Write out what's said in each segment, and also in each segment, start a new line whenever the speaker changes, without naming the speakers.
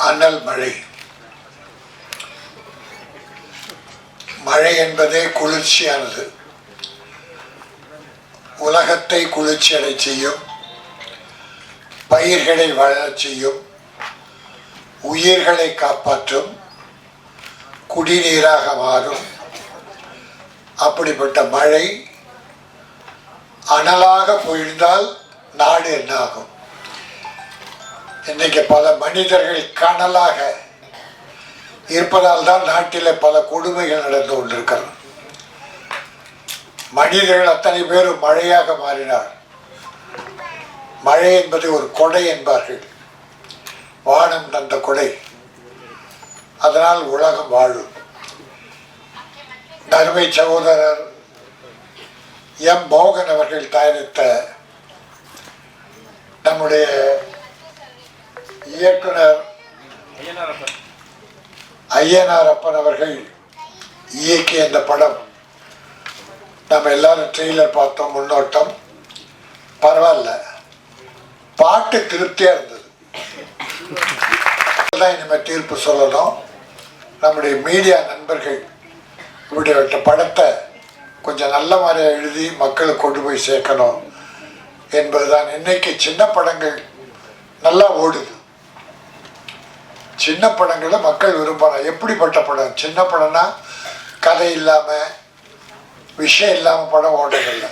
அனல் மழை. மழை என்பதே குளிர்ச்சியானது. உலகத்தை குளிர்ச்சியடை செய்யும். பயிர்களை வளரச் செய்யும். உயிர்களை காப்பாற்றும். குடிநீராக மாறும். அப்படிப்பட்ட மழை அனலாக பொழிந்தால் நாடு என்னாகும்? இன்னைக்கு பல மனிதர்கள் கனலாக இருப்பதால் தான் நாட்டில் பல கொடுமைகள் நடந்து கொண்டிருக்கிறது. மனிதர்கள் அத்தனை பேரும் மழையாக மாறினார். மழை என்பது ஒரு கொடை என்பார்கள். வானம் தந்த கொடை. அதனால் உலகம் வாழும். தருமை சகோதரர் எம் மோகன் அவர்கள் தயாரித்த நம்முடைய இயக்குனர் ஐயனார் அப்பன் அவர்கள் இயக்கிய இந்த படம். நம்ம எல்லாரும் ட்ரெய்லர் பார்த்தோம் முன்னோட்டம். பரவாயில்ல. பாட்டு திருப்தியாக இருந்தது. தான் இனிமேல் தீர்ப்பு சொல்லணும். நம்முடைய மீடியா நண்பர்கள் இப்படிப்பட்ட படத்தை கொஞ்சம் நல்ல மாதிரியாக எழுதி மக்களுக்கு கொண்டு போய் சேர்க்கணும் என்பதுதான். இன்னைக்கு சின்ன படங்கள் நல்லா ஓடுது. சின்ன படங்களை மக்கள் விரும்புகிறாங்க எப்படிப்பட்ட படம்? சின்ன படம்னா கதை இல்லாமல் விஷயம் இல்லாமல் படம் ஓட்டங்கள்ல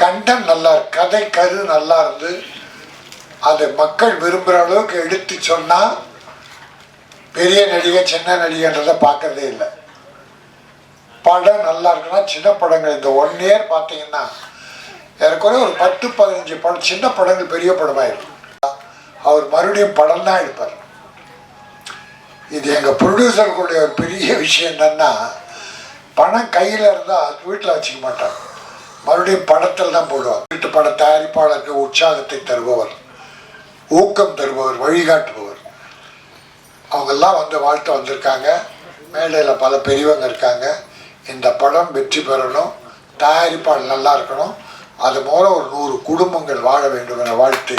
கண்டம் நல்லா கதை கரு நல்லா இருந்து அது மக்கள் விரும்புகிற அளவுக்கு எடுத்து சொன்னால் பெரிய நடிகை சின்ன நடிகைன்றதை பார்க்கறதே இல்லை. படம் நல்லா இருக்குன்னா சின்ன படங்கள். இந்த ஒன் இயர் பார்த்தீங்கன்னா ஏற்கனவே ஒரு பத்து பதினஞ்சு படம் சின்ன படங்கள் பெரிய படமாயிருக்கும் அவர் மறுபடியும் படம் தான் எடுப்பார். இது எங்கள் ப்ரொடியூசர்களுடைய ஒரு பெரிய விஷயம் என்னன்னா பணம் கையில் இருந்தால் வீட்டில் வச்சுக்க மாட்டார். மறுபடியும் படத்தில் தான் போடுவார். வீட்டு பட தயாரிப்பாளருக்கு உற்சாகத்தை தருபவர் ஊக்கம் தருபவர் வழிகாட்டுபவர். அவங்கெல்லாம் வந்து வாழ்த்து வந்திருக்காங்க. மேடையில் பல பெரியவங்க இருக்காங்க. இந்த படம் வெற்றி பெறணும். தயாரிப்பாளர் நல்லா இருக்கணும். அது மூலம் ஒரு நூறு குடும்பங்கள் வாழ வேண்டும் என வாழ்த்து.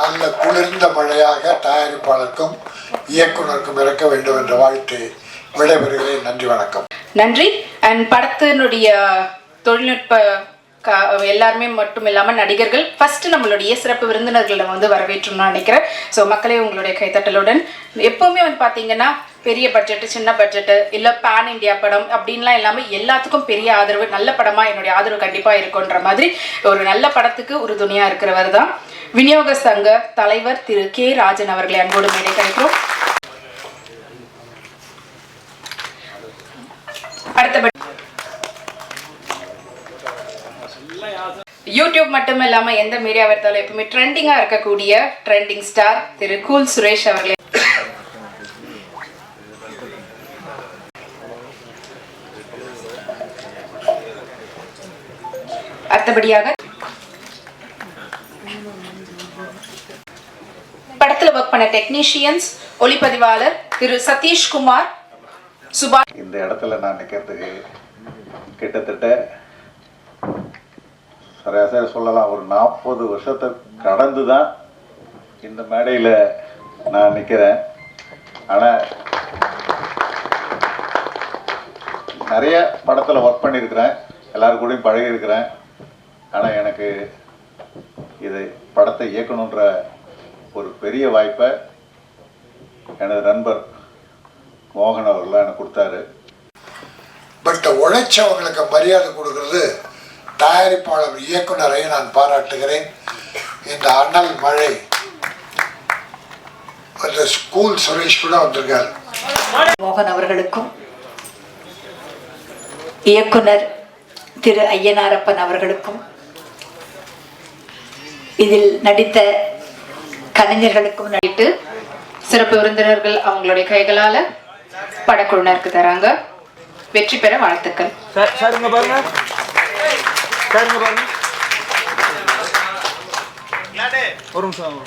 நல்ல குளிர்ந்த மழையாக தயாரிப்பாளருக்கும் இயக்குனருக்கும் இருக்க வேண்டும் என்ற வாழ்த்து விடைபெறுகிறேன். நன்றி வணக்கம்.
நன்றி. அண்ட் படத்தினுடைய தொழில்நுட்ப க எல்லாருமே மட்டும் இல்லாமல் நடிகர்கள் ஃபர்ஸ்ட் நம்மளுடைய சிறப்பு விருந்தினர்களை வந்து வரவேற்றோம்னு நினைக்கிறேன். ஸோ மக்களே உங்களுடைய கைத்தட்டலுடன் எப்போவுமே வந்து பார்த்தீங்கன்னா பெரிய பட்ஜெட்டு சின்ன பட்ஜெட்டு இல்லை பேன் இந்தியா படம் அப்படின்லாம் இல்லாமல் எல்லாத்துக்கும் பெரிய ஆதரவு நல்ல படமாக என்னுடைய ஆதரவு கண்டிப்பாக இருக்குன்ற மாதிரி ஒரு நல்ல படத்துக்கு ஒரு துணியாக இருக்கிறவர் தான். விநியோக சங்க தலைவர் திரு கே ராஜன் அவர்களை அன்போடு மேடை கழிக்கிறோம். அடுத்தபடி யூடியூப் மட்டும் இல்லாமல் எந்த மீடியா எடுத்தாலும் எப்பவுமே ட்ரெண்டிங்காக இருக்கக்கூடிய ட்ரெண்டிங் ஸ்டார் திரு கூல் சுரேஷ் அவர்களை அடுத்தபடியாக படத்துல ஒர்க் பண்ண டெக்னீஷியன்ஸ் ஒளிப்பதிவாளர் திரு சதீஷ்குமார் சுபாஷ்
இந்த இடத்துல நான் நிற்கிறதுக்கு கிட்டத்தட்ட சராசரி சொல்லலாம் ஒரு நாற்பது வருஷத்தை கடந்து தான் இந்த மேடையில் நான் நிற்கிறேன் ஆனால் நிறைய படத்தில் ஒர்க் பண்ணியிருக்கிறேன் எல்லாரு கூடயும் பழகியிருக்கிறேன். ஆனால் எனக்கு இது படத்தை இயக்கணுன்ற ஒரு பெரிய வாய்ப்பை எனது நண்பர் மோகன் அவர்கள் எனக்கு கொடுத்தாரு.
பட் உழைச்சவங்களுக்கு மரியாதை கொடுக்கிறது தயாரிப்பாளர் இயக்குனரை நான் பாராட்டுகிறேன். இந்த அனல் மழை அந்த ஸ்கூல் சுரேஷ் கூட வந்திருக்காரு.
மோகன் அவர்களுக்கும் இயக்குனர் திரு ஐயனாரப்பன் அவர்களுக்கும் இதில் நடித்த கலைஞர்களுக்கும் நடி-
நடிட்டு சிறப்பு விருந்தினர்கள் அவங்களுடைய கைகளால படக்குழுனருக்கு தராங்க. வெற்றி பெற வாழ்த்துக்கள்.
ஒரு நிமிஷம்.